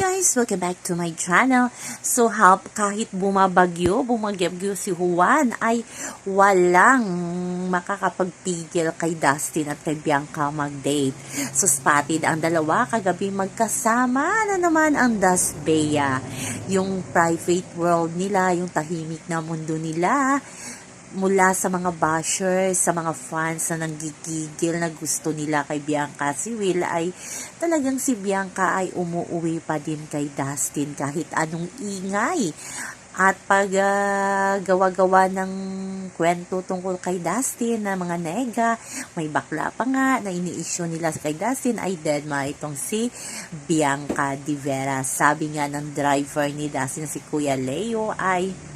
guys! Welcome back to my channel. So, kahit bumabagyo, bumagyabgyo si Juan, ay walang makakapagpigil kay Dustin at kay Bianca mag-date. So, spotted ang dalawa kagabi magkasama na naman ang Dust Bea. Yung private world nila, yung tahimik na mundo nila, mula sa mga bashers, sa mga fans na nanggigigil na gusto nila kay Bianca si Will ay talagang si Bianca ay umuwi pa din kay Dustin kahit anong ingay. At pag ah, gawa-gawa ng kwento tungkol kay Dustin na mga nega, may bakla pa nga na ini-issue nila kay Dustin ay dead ma itong si Bianca Di Vera. Sabi nga ng driver ni Dustin si Kuya Leo ay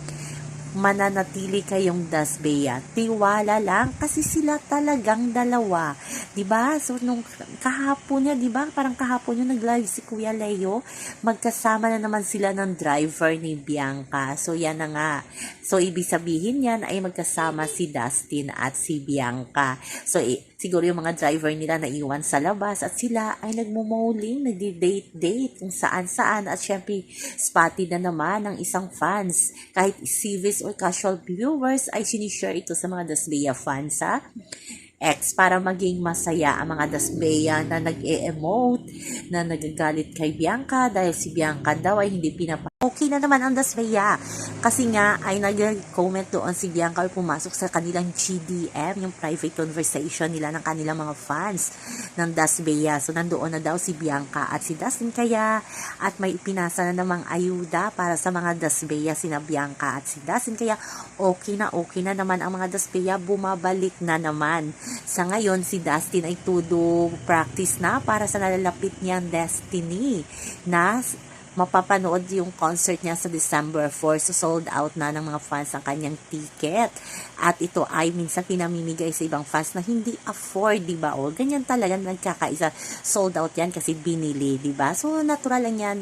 mananatili kayong Dasbea. Tiwala lang kasi sila talagang dalawa. 'Di ba? So nung kahapon niya, 'di ba? Parang kahapon yung nag-live si Kuya Leo, magkasama na naman sila ng driver ni Bianca. So yan na nga. So ibig sabihin yan ay magkasama si Dustin at si Bianca. So siguro yung mga driver nila na iwan sa labas at sila ay nagmumowling, nagdi-date-date kung saan-saan at syempre spotted na naman ng isang fans. Kahit civis or casual viewers ay sinishare ito sa mga Dasbea fans ha. X para maging masaya ang mga Dasbea na nag-e-emote, na nagagalit kay Bianca dahil si Bianca daw ay hindi pinapa Okay na naman ang Dasbea. Kasi nga ay nag-comment doon si Bianca ay pumasok sa kanilang GDM, yung private conversation nila ng kanilang mga fans ng Dasbea. So nandoon na daw si Bianca at si Dustin kaya at may ipinasa na namang ayuda para sa mga Dasbea sina Bianca at si Dustin kaya okay na okay na naman ang mga Dasbea bumabalik na naman. Sa ngayon si Dustin ay todo practice na para sa nalalapit niyang destiny na mapapanood yung concert niya sa December 4. So, sold out na ng mga fans ang kanyang ticket. At ito ay minsan pinamimigay sa ibang fans na hindi afford, di ba? O, ganyan talaga nagkakaisa. Sold out yan kasi binili, di ba? So, natural lang yan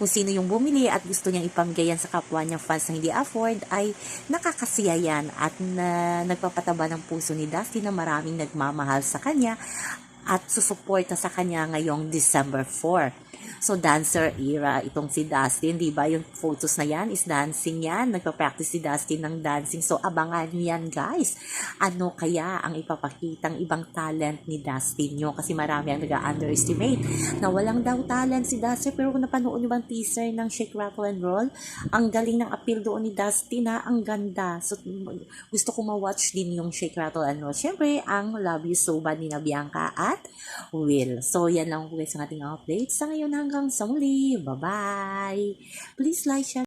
kung sino yung bumili at gusto niyang ipamgayan sa kapwa niyang fans na hindi afford ay nakakasiya yan at na, nagpapataba ng puso ni Dusty na maraming nagmamahal sa kanya at susuporta sa kanya ngayong December 4. So, dancer era itong si Dustin, di ba? Yung photos na yan is dancing yan. Nagpa-practice si Dustin ng dancing. So, abangan yan, guys. Ano kaya ang ipapakitang ibang talent ni Dustin nyo? Kasi marami ang nag-underestimate na walang daw talent si Dustin. Pero kung napanood nyo bang teaser ng Shake, Rattle, and Roll, ang galing ng appeal doon ni Dustin ha, ang ganda. So, gusto ko ma-watch din yung Shake, Rattle, and Roll. Siyempre, ang Love You So Bad ni na Bianca at Will. So, yan lang guys ang ating update. Sa ngayon hanggang sa muli. Bye-bye! Please like, share,